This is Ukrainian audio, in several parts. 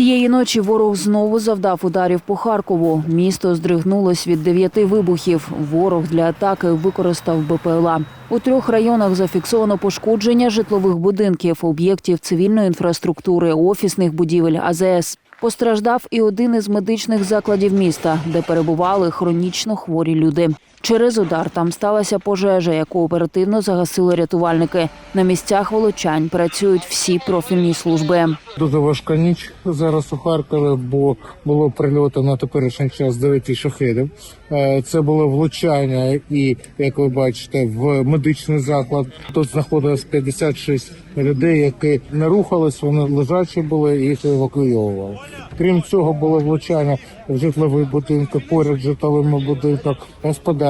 Цієї ночі ворог знову завдав ударів по Харкову. Місто здригнулось від дев'яти вибухів. Ворог для атаки використав БПЛА. У трьох районах зафіксовано пошкодження житлових будинків, об'єктів цивільної інфраструктури, офісних будівель, АЗС. Постраждав і один із медичних закладів міста, де перебували хронічно хворі люди. Через удар там сталася пожежа, яку оперативно загасили рятувальники. На місцях волочань працюють всі профільні служби. Дуже важка ніч зараз у Харкові, бо було прильоти на теперішній час 9 шахедів. Е, Це було влучання і, як ви бачите, в медичний заклад. Тут знаходилось 56 людей, які не рухались, вони лежачі були їх евакуйовували. Крім цього, було влучання в житлові будинки, поряд житловими будинками, господарчі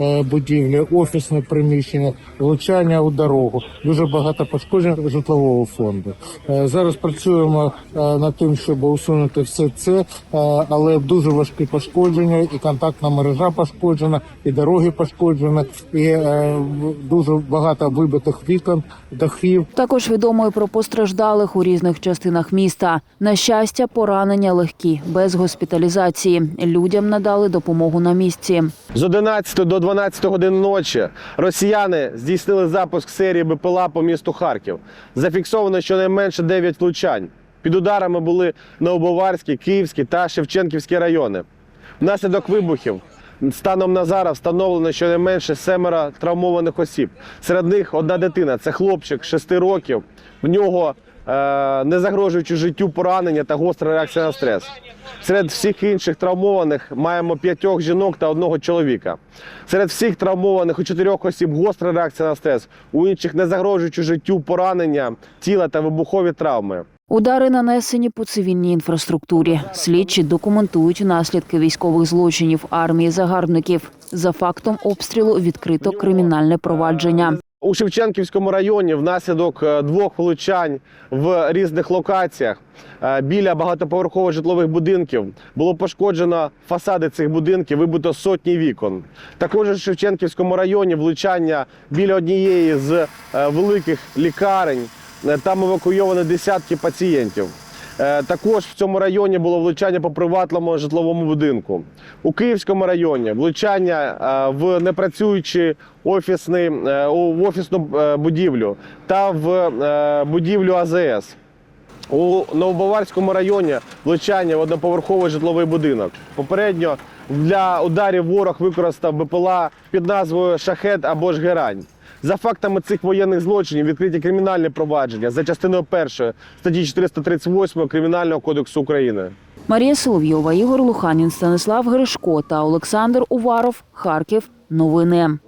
е, будівлі, офісне приміщення, влучання у дорогу. Дуже багато пошкоджень житлового фонду. Е, Зараз працюємо е, над тим, щоб усунути все це, але дуже важкі пошкодження, і контактна мережа пошкоджена, і дороги пошкоджені, і дуже багато вибитих вікон, дахів. Також відомо і про постраждалих у різних частинах міста. На щастя, поранення легкі, без госпіталізації. Людям надали допомогу на місці. З 11 до 12 годин ночі росіяни здійснили запуск серії БПЛА по місту Харків. Зафіксовано щонайменше 9 влучань. Під ударами були Новобаварський, Київський та Шевченківські райони. Внаслідок вибухів станом на зараз встановлено щонайменше семеро травмованих осіб. Серед них одна дитина це хлопчик 6 років. В нього е, не загрожуючи життю поранення та гостра реакція на стрес. Серед всіх інших травмованих маємо п'ятьох жінок та одного чоловіка. Серед всіх травмованих у чотирьох осіб гостра реакція на стрес, у інших не загрожуючи життю поранення тіла та вибухові травми. Удари нанесені по цивільній інфраструктурі. Слідчі документують наслідки військових злочинів армії загарбників. За фактом обстрілу відкрито кримінальне провадження. У Шевченківському районі внаслідок е, двох влучань в різних локаціях е, біля багатоповерхових житлових будинків було пошкоджено фасади цих будинків, вибито сотні вікон. Також у Шевченківському районі влучання біля однієї з е, великих лікарень. Е, Там евакуйовано десятки пацієнтів. Е, Також в цьому районі було влучання по приватному житловому будинку. У Київському районі влучання е, в непрацюючий офісний, в офісну будівлю та в будівлю АЗС. У Новобаварському районі влучання в одноповерховий житловий будинок. Попередньо для ударів ворог використав БПЛА під назвою Шахет або ж Герань. За фактами цих воєнних злочинів відкриті кримінальні провадження за частиною першої статті 438 Кримінального кодексу України. Марія Соловйова, Ігор Луханін, Станислав Гришко та Олександр Уваров. Харків. Новини.